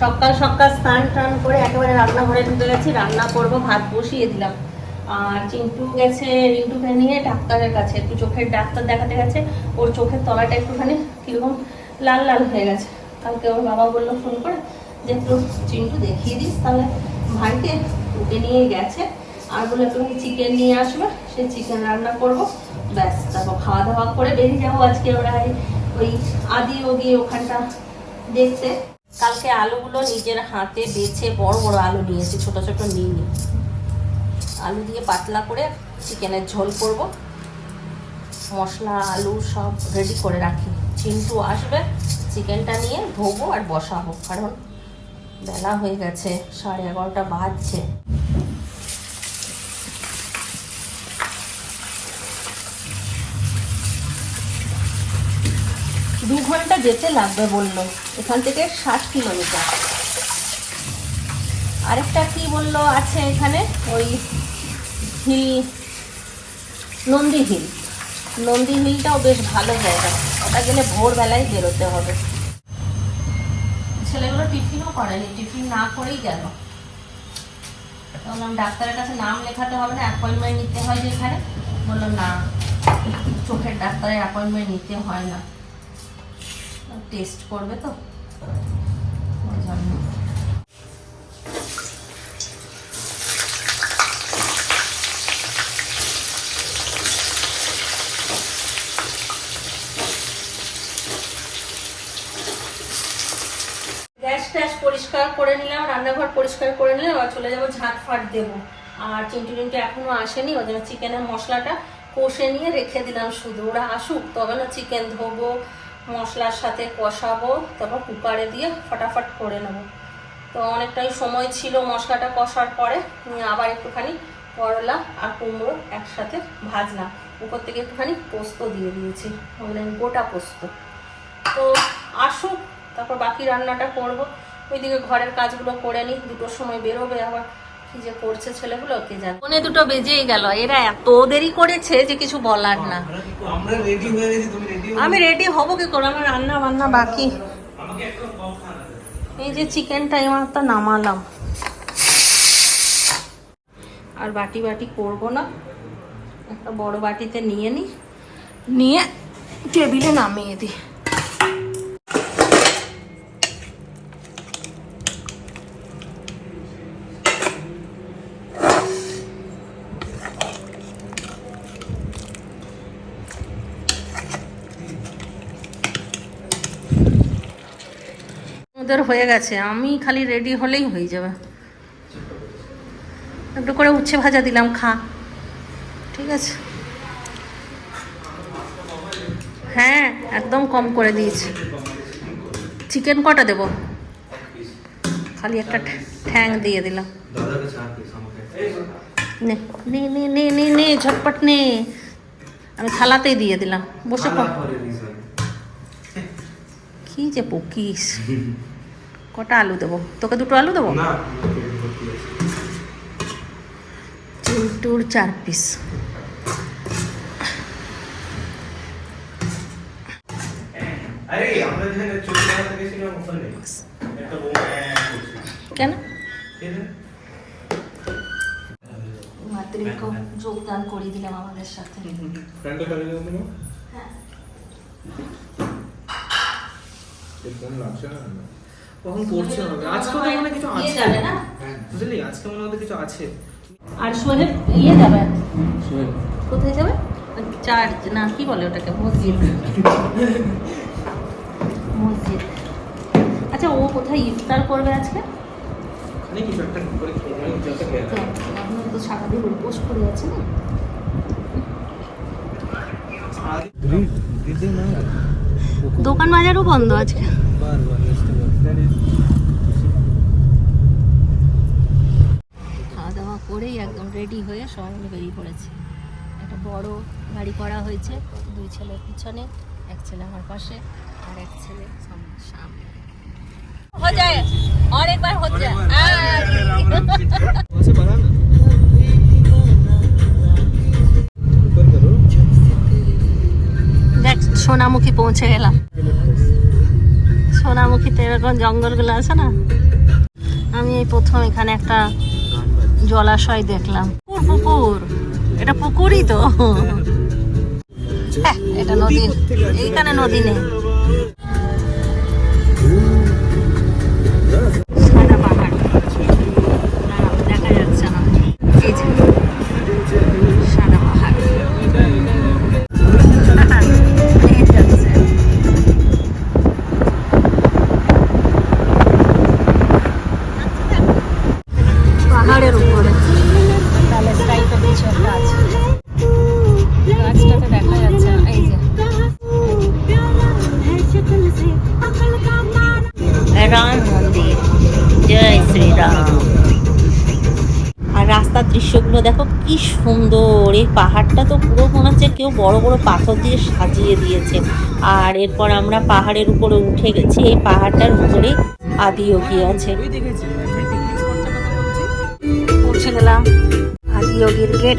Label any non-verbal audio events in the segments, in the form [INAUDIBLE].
সকাল সকাল স্নান টান করে একেবারে রান্নাঘরে ঢুকে গেছি রান্না করব, ভাত বসিয়ে দিলাম। আর চিন্টু গেছে রিন্টুকে নিয়ে ডাক্তারের কাছে, একটু চোখের ডাক্তার দেখাতে গেছে, ওর চোখের তলাটা একটুখানি কীরকম লাল লাল হয়ে গেছে। কালকে ওর বাবা বলল ফোন করে, যে একটু চিন্টু দেখিয়ে দিস, তাহলে ভাইকে ওকে নিয়ে গেছে। আর বলে তুমি চিকেন নিয়ে আসবে, সে চিকেন রান্না করব। ব্যাস, তারপর খাওয়া দাওয়া করে বেরিয়ে যাব আজকে ওরা ওই আদি ওগি ওখানটা দেখতে। কালকে আলুগুলো নিজের হাতে বেছে বড় বড় আলু নিয়েছি, ছোট ছোট নিইনি আলু দিয়ে পাতলা করে চিকেনের ঝোল করব। মশলা, আলু সব রেডি করে রাখি। চিন্টু আসবে, চিকেনটা নিয়ে ধোবো আর বসাবো, কারণ বেলা হয়ে গেছে, সাড়ে এগারোটা বাজছে। দু ঘণ্টা যেতে লাগবে বলল। এখান থেকে ষাট কিলোমিটার। আরেকটা কি বলল আছে এখানে? ওই হিল নন্দী হিল নন্দী হিলটাও বেশ ভালো জায়গা। ওটা গেলে ভোরবেলায় বেরোতে হবে। ছেলেগুলো টিফিনও করেনি। টিফিন না করেই গেল। বললাম, ডাক্তারের কাছে নাম লেখাতে হবে না অ্যাপয়েন্টমেন্ট নিতে হয় যেখানে? বলল, না, চোখের ডাক্তারের অ্যাপয়েন্টমেন্ট নিতে হয় না। টেস্ট করবে তো। গ্যাস ট্যাস পরিষ্কার করে নিলাম, রান্নাঘর পরিষ্কার করে নিলাম আর চলে যাব ঝাঁট ফাট দেবো। আর চিন্টু চিন্টু এখনও আসেনি, ওই জন্য চিকেনের মশলাটা কষে নিয়ে রেখে দিলাম শুধু। ওরা আসুক, তবে না চিকেন ধোবো মশলার সাথে কষাবো, তারপর কুকারে দিয়ে ফটাফট করে নেব। তো অনেকটাই সময় ছিল মশলাটা কষার পরে আবার একটুখানি করলা আর কুমড়ো একসাথে ভাজলাম। উপর থেকে একটুখানি পোস্ত দিয়ে দিয়েছি বললেন গোটা পোস্ত। তো আসুক, তারপর বাকি রান্নাটা করব। ওইদিকে ঘরের কাজগুলো করে নিই, দুটোর সময় বেরোবে আবার। কি যে করছে ছেলেগুলো কে জানে। মনে দুটো বেজেই গেল। এরা এত দেরি করেছে যে কিছু বলার না। আমরা রেডি হয়ে গেছি তুমি রেডি আমি রেডি হব কি করে? আমার রান্না বান্না বাকি। এই যে চিকেনটা এমাত্র নামালাম। আর বাটি বাটি করব না। একটা বড় বাটিতে নিয়ে নিই নিয়ে টেবিলে নামিয়ে দিই। ওদের হয়ে গেছে আমি খালি রেডি হলেই হয়ে যাবে। একটু করে উচ্ছে ভাজা দিলাম খা। ঠিক আছে? হ্যাঁ একদম কম করে দিয়েছি। চিকেন কটা দেব? খালি একটা ঠ্যাং দিয়ে দিলাম। নে নে নে নে নে নে ঝটপট নে। আমি থালাতেই দিয়ে দিলাম। বসে কি যে পকিস [LAUGHS] কটা আলু দেবো? তোকে দুটো আলু দেবো? চিন্টুর চার পিস কেন? মাতৃক যোগদান করে দিলাম আমাদের সাথে। হ্যাঁ। ফোন না আজকে তো মনে কিছু আছে। যাবে না? বুঝলি? আজকে মনে হয় কিছু আছে। আর সোহেব ইয়ে যাবে? কোথায় যাবে? চার্চ না কি বলে ওটাকে? মসজিদ। মসজিদ। আচ্ছা ও কোথায় ইফতার করবে আজকে? তো তো সারাদিন উপোস করে আছে না? দোকান বাজারও বন্ধ আজকে খাওয়া দাওয়া করেই একদম রেডি হয়ে সবাই মিলে বেরিয়ে পড়েছে। একটা বড় গাড়ি করা হয়েছে, দুই ছেলের পিছনে, এক ছেলে আমার পাশে, আর এক ছেলে সামনে। হ্যাঁ। দেখ, সোনামুখী পৌঁছে গেলাম। সোনামুখীতে এরকম জঙ্গলগুলো আছে না? আমি এই প্রথম এখানে একটা জলাশয় দেখলাম। পুকুর পুকুর। এটা পুকুরই তো। হ্যাঁ, এটা নদী এইখানে নদী নেই। মনে বড় বড় পাথর দিয়ে সাজিয়ে দিয়েছে। আর এরপর আমরা পাহাড়ের উপরে উঠে গেছি। এই পাহাড়টার উপরে আদি আদিয়োগী আছে। পৌঁছে গেলাম আদিয়োগীর গেট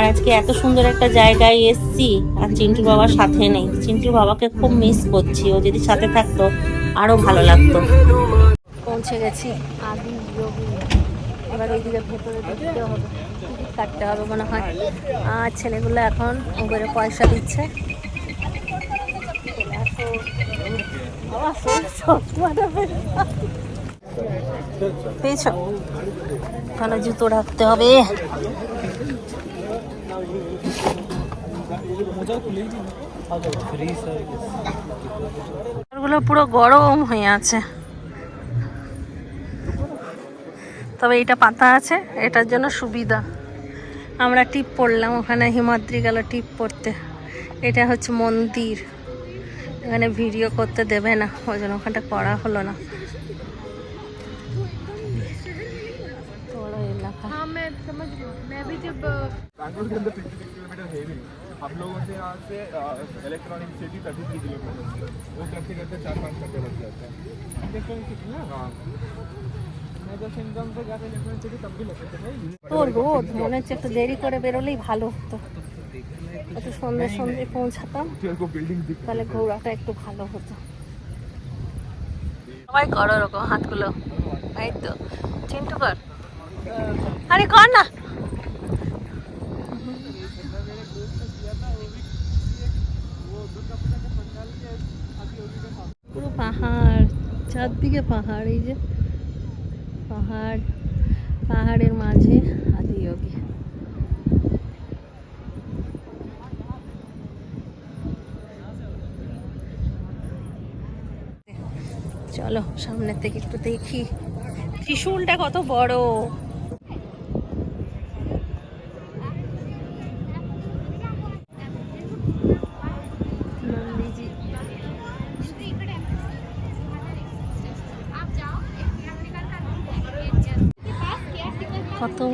আর আজকে এত সুন্দর একটা জায়গায় এসছি আর চিন্টু বাবার সাথে নেই। চিন্টু বাবাকে খুব মিস করছি। ও যদি সাথে থাকতো, আরও ভালো লাগতো। পৌঁছে গেছি। আদি যোগী এবার ভেতরে হবে। হবে মনে হয়। আর ছেলেগুলো এখন উপরে পয়সা দিচ্ছে। চশমাটা বের- জুতো রাখতে হবে। গুলো পুরো গরম হয়ে আছে। তবে এটা পাতা আছে এটার জন্য সুবিধা। আমরা টিপ পড়লাম ওখানে হিমাদ্রি গেল টিপ পড়তে। এটা হচ্ছে মন্দির। এখানে ভিডিও করতে দেবে না ওই জন্য ওখানটা করা হলো না। এলাকা। हाँ मैं समझ रही हूँ मैं भी जब अ, बैंगलोर के अंदर फिफ्टी किलोमीटर है भी नहीं हम लोगों से यहाँ से Electronic City thirty three kilometre वो करते करते चार पाँच घंटे लग जाते हैं इलेक्ट्रॉनिक सिटी ना हाँ मैं जब सिंगम से गया था इलेक्ट्रॉनिक सिटी तब भी लगते थे भाई তো রোদ মনে হচ্ছে একটু দেরি করে বেরোলেই ভালো হতো একটু সন্ধ্যে সন্ধ্যে পৌঁছাতাম तेरे को बिल्डिंग दिख তাহলে ঘোরাটা একটু ভালো হতো সবাই করো ওরকম হাতগুলো এই তো চিন্টু কর আরে কর না পাহাড়, চারদিকে পাহাড়, এই যে পাহাড়, পাহাড়ের মাঝে আদিয়োগী চলো সামনের থেকে একটু দেখি। ত্রিশূলটা কত বড়?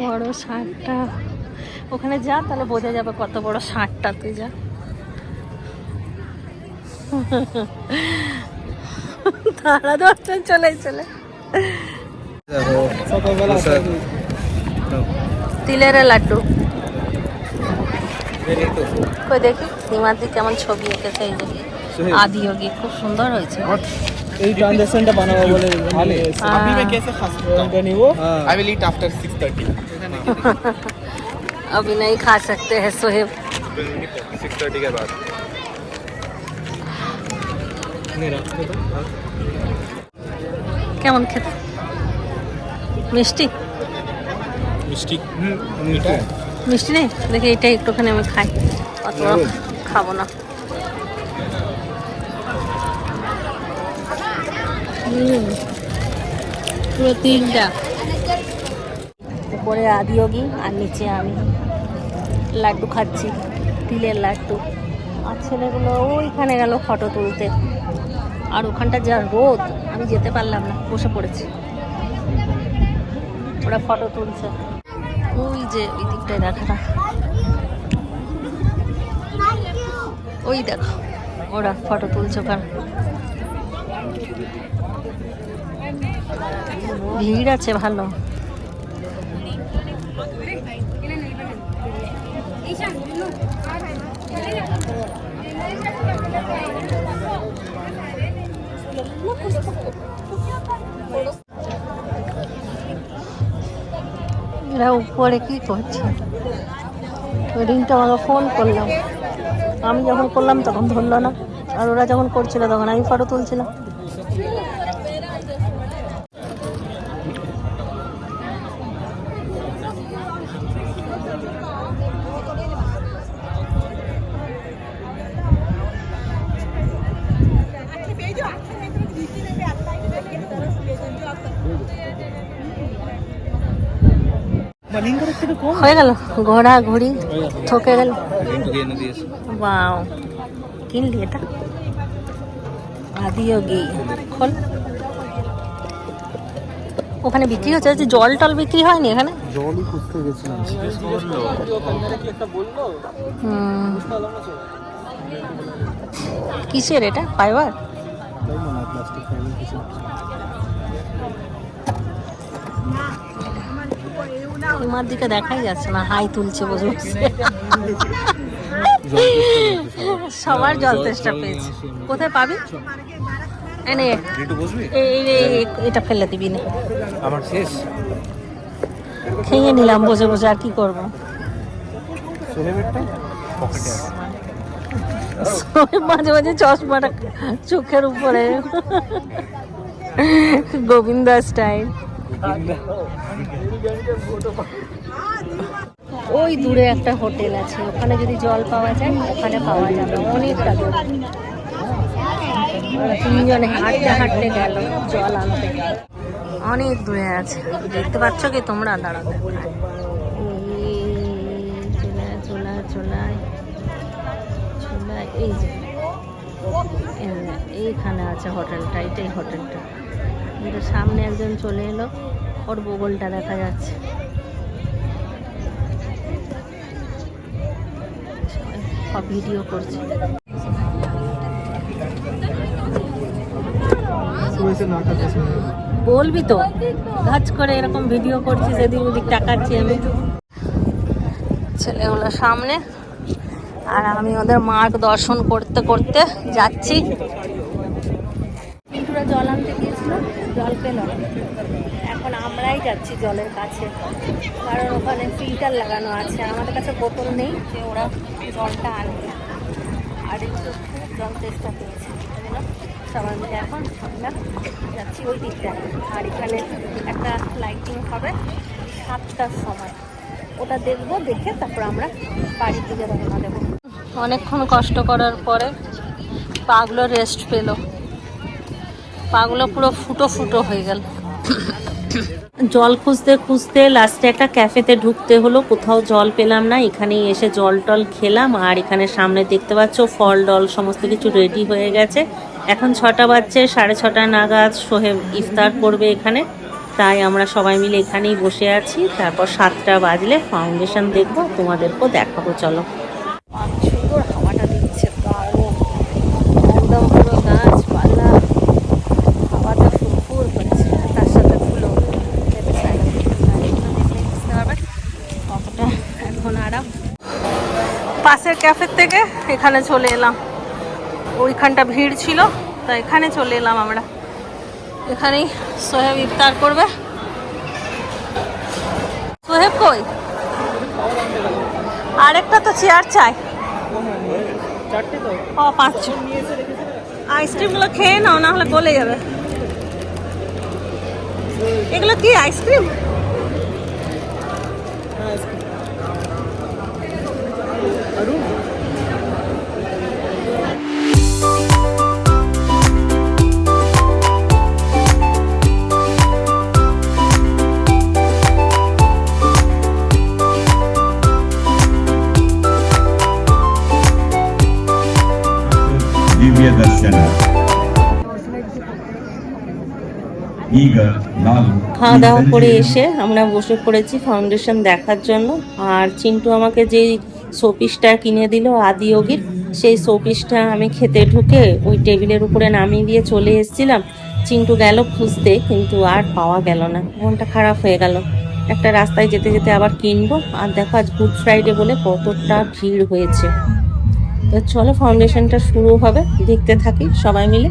বড় ষাটটা ওখানে যা তাহলে বোঝা যাবে কত বড় ষাটটা তুই যা। তারা দশটা চলে চলে। তিলের লাড্ডু। দেখি? হিমাদ্রি কেমন ছবি এঁকেছে এই যে। আদি খুব সুন্দর হয়েছে। এই ট্রানজাকশনটা বানাবো বলে ভালো अभी मैं कैसे खा सकता हूँ নিব I will eat after six thirty अभी नहीं खा सकते हैं सोहेब सिक्स थर्टी के बाद কেমন খেতে মিষ্টি मिस्टी मीठा है মিষ্টি নেই দেখি এটা একটুখানি আমি খাই অত খাবো না পুরো তিনটা। উপরে আদিয়োগী আর নিচে আমি। লাড্ডু খাচ্ছি, তিলের লাড্ডু। আর ছেলেগুলো ওইখানে গেল ফটো তুলতে। আর ওখানটা যা রোদ, আমি যেতে পারলাম না, বসে পড়েছি। ওরা ফটো তুলছে। ওই যে ওই দিকটায় দেখা না ওই দেখো, ওরা ফটো তুলছে ওখানে। ভিড় আছে, ভালো। এরা উপরে কি করছে? রিংটা আমাকে ফোন করলাম আমি যখন করলাম, তখন ধরলো না। আর ওরা যখন করছিল, তখন আমি ফটো তুলছিলাম। হয়ে গেল ঘোড়া ঘুড়ি ঠকে গেল। বাও কিনলি এটা। আদিও গি খোল। ওখানে বিক্রি হচ্ছে যে জল টল বিক্রি হয়নি এখানে? জলই খুঁজতে গেছিলাম। কিসের এটা? ফাইবার? প্লাস্টিক ফাইবার তোমার দিকে দেখাই যাচ্ছে না হাই তুলছে বসে সবার জল তেষ্টা পেয়েছে। কোথায় পাবি? এনে এটা ফেলে দিবি না। আমার শেষ? খেয়ে নিলাম বসে বসে আর কি করব? মাঝে মাঝে চশমাটা চোখের উপরে। গোবিন্দা স্টাইল। ওই দূরে একটা হোটেল আছে, ওখানে যদি জল পাওয়া যায়, ওখানে পাওয়া যাবে, অনেকটা দূর। তিনজনে হাঁটতে হাঁটতে গেল, জল আনতে অনেক দূরে আছে, দেখতে পাচ্ছ কি তোমরা? দাঁড়াতে চলে চলে চলে চলে এই যে, এইখানে আছে হোটেলটা, এটাই হোটেলটা। কিন্তু সামনে একজন চলে এলো। ওর বগলটা দেখা যাচ্ছে। ভিডিও করছে। বলবি তো কাজ করে এরকম ভিডিও করছি যেদিন ওদিক টাকাচ্ছি আমি। ছেলেগুলো সামনে, আর আমি ওদের মাঠ দর্শন করতে করতে যাচ্ছি পিন্টুরা জল আনতে গিয়েছিল জল পেল এখন আমরাই যাচ্ছি জলের কাছে, কারণ ওখানে ফিল্টার লাগানো আছে। আমাদের কাছে বোতল নেই যে ওরা জলটা আনবে। আর একটু খুব জল চেষ্টা ওই সবাই মিলে এখন আমরা যাচ্ছি ওই দিকটায়। আর এখানে একটা লাইটিং হবে সাতটার সময়। ওটা দেখব, দেখে তারপর আমরা বাড়ির দিকে রওনা দেবো। অনেকক্ষণ কষ্ট করার পরে পাগুলো রেস্ট পেল। পাগুলো পুরো ফুটো ফুটো হয়ে গেল। জল খুঁজতে খুঁজতে লাস্টে একটা ক্যাফেতে ঢুকতে হলো, কোথাও জল পেলাম না, এখানেই এসে জল টল খেলাম, আর এখানে সামনে দেখতে পাচ্ছ, ফল ডল সমস্ত কিছু রেডি হয়ে গেছে। এখন ছটা বাজছে, সাড়ে ছটা নাগাদ সোহেব ইফতার করবে এখানে। তাই আমরা সবাই মিলে এখানেই বসে আছি। তারপর সাতটা বাজলে ফাউন্ডেশন দেখব, তোমাদেরকেও দেখাবো, চলো সুন্দর হাওয়াটা দিচ্ছে দারুণ একদম পুরো গাছপালা হাওয়াটা ফুরফুর করছে তার সাথে ফুলও লেগেছে। আর এগুলো দেখলে বুঝতে পারবেন কতটা এখন আরাম পাশের ক্যাফের থেকে এখানে চলে এলাম। ওইখানটা ভিড় ছিল, তা এখানে চলে এলাম আমরা। এখানেই সোহেব ইফতার করবে। সোহেব কই? আরেকটা তো চেয়ার চাই। ও আইসক্রিমগুলো খেয়ে নাও, না হলে গলে যাবে। এগুলো কি, আইসক্রিম? খাওয়া দাওয়া করে এসে আমরা বসে পড়েছি ফাউন্ডেশন দেখার জন্য। আর চিন্টু আমাকে যে শোপিসটা কিনে দিল আদি যোগীর সেই শোপিসটা আমি খেতে ঢুকে ওই টেবিলের উপরে নামিয়ে দিয়ে চলে এসেছিলাম। চিন্টু গেল খুঁজতে কিন্তু আর পাওয়া গেল না। মনটা খারাপ হয়ে গেল। একটা রাস্তায় যেতে যেতে আবার কিনবো। আর দেখো আজ গুড ফ্রাইডে বলে কতটা ভিড় হয়েছে। তো চলো ফাউন্ডেশনটা শুরু হবে। দেখতে থাকি সবাই মিলে।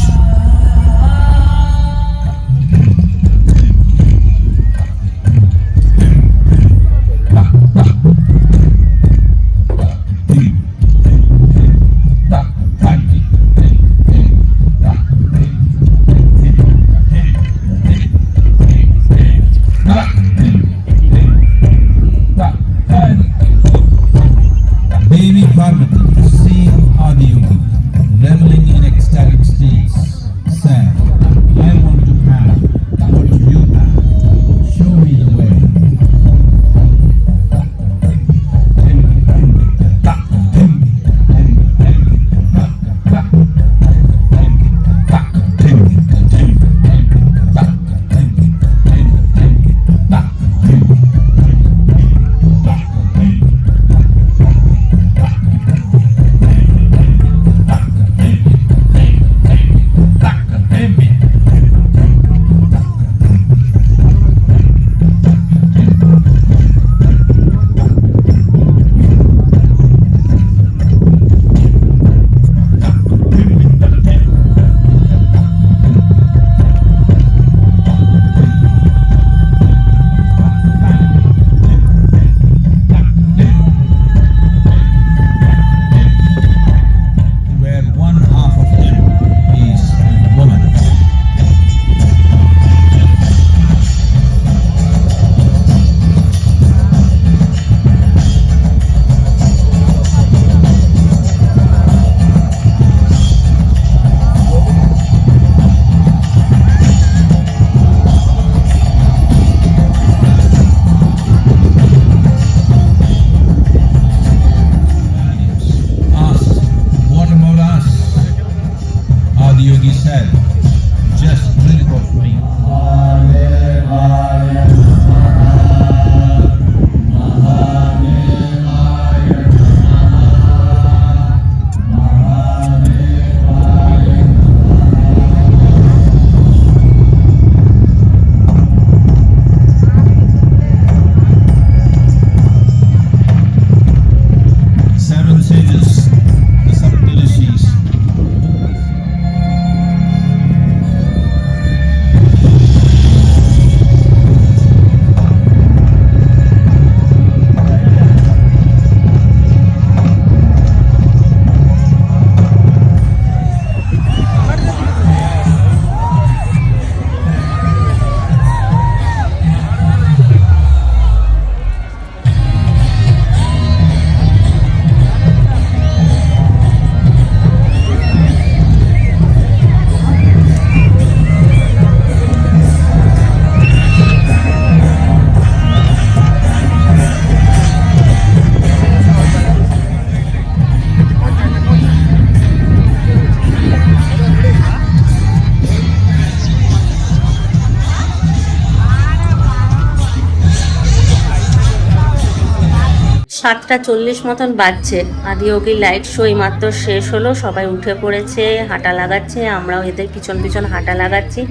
সাতটা চল্লিশ মতন বাজছে। আদি ওগি লাইট শো মাত্র শেষ হলো, সবাই উঠে পড়েছে, হাঁটা লাগাচ্ছে, আমরাও এদের পিছন পিছন হাঁটা লাগাচ্ছি।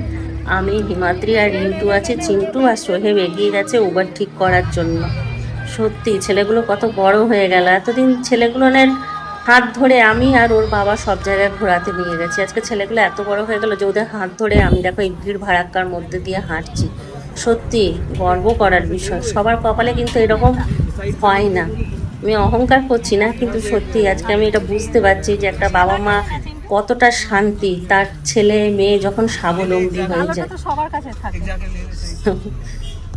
আমি, হিমাদ্রি আর রিন্টু আছে, চিন্টু আর সোহেব এগিয়ে গেছে উবার ঠিক করার জন্য। সত্যি, ছেলেগুলো কত বড় হয়ে গেল। এতদিন ছেলেগুলোনের হাত ধরে আমি আর ওর বাবা সব জায়গায় ঘোরাতে নিয়ে গেছি। আজকে ছেলেগুলো এত বড় হয়ে গেল যে ওদের হাত ধরে আমি দেখো এই ভিড় ভাড়াক্কার মধ্যে দিয়ে হাঁটছি। সত্যি, গর্ব করার বিষয়। সবার কপালে কিন্তু এরকম হয় না আমি অহংকার করছি না কিন্তু সত্যি আজকে আমি এটা বুঝতে পারছি যে একটা বাবা মা কতটা শান্তি তার ছেলে মেয়ে যখন স্বাবলম্বী হয়ে যায় [LAUGHS] সবার কাছে থাকে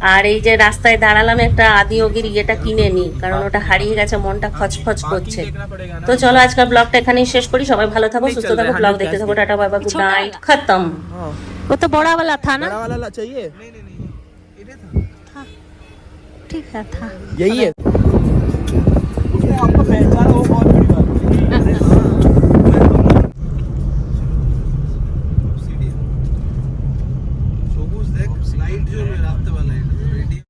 আর এই যে রাস্তায় দাঁড়ালাম একটা আদি ওগির ইয়েটা কিনে নি কারণ ওটা হারিয়ে গেছে মনটা খচখচ করছে তো চলো আজকাল ব্লগটা এখানেই শেষ করি সবাই ভালো থাকো সুস্থ থাকো ব্লগ দেখতে থাকো tata bye bye good night খতম वो तो बड़ा वाला था ना बड़ा वाला चाहिए ठीक है था यही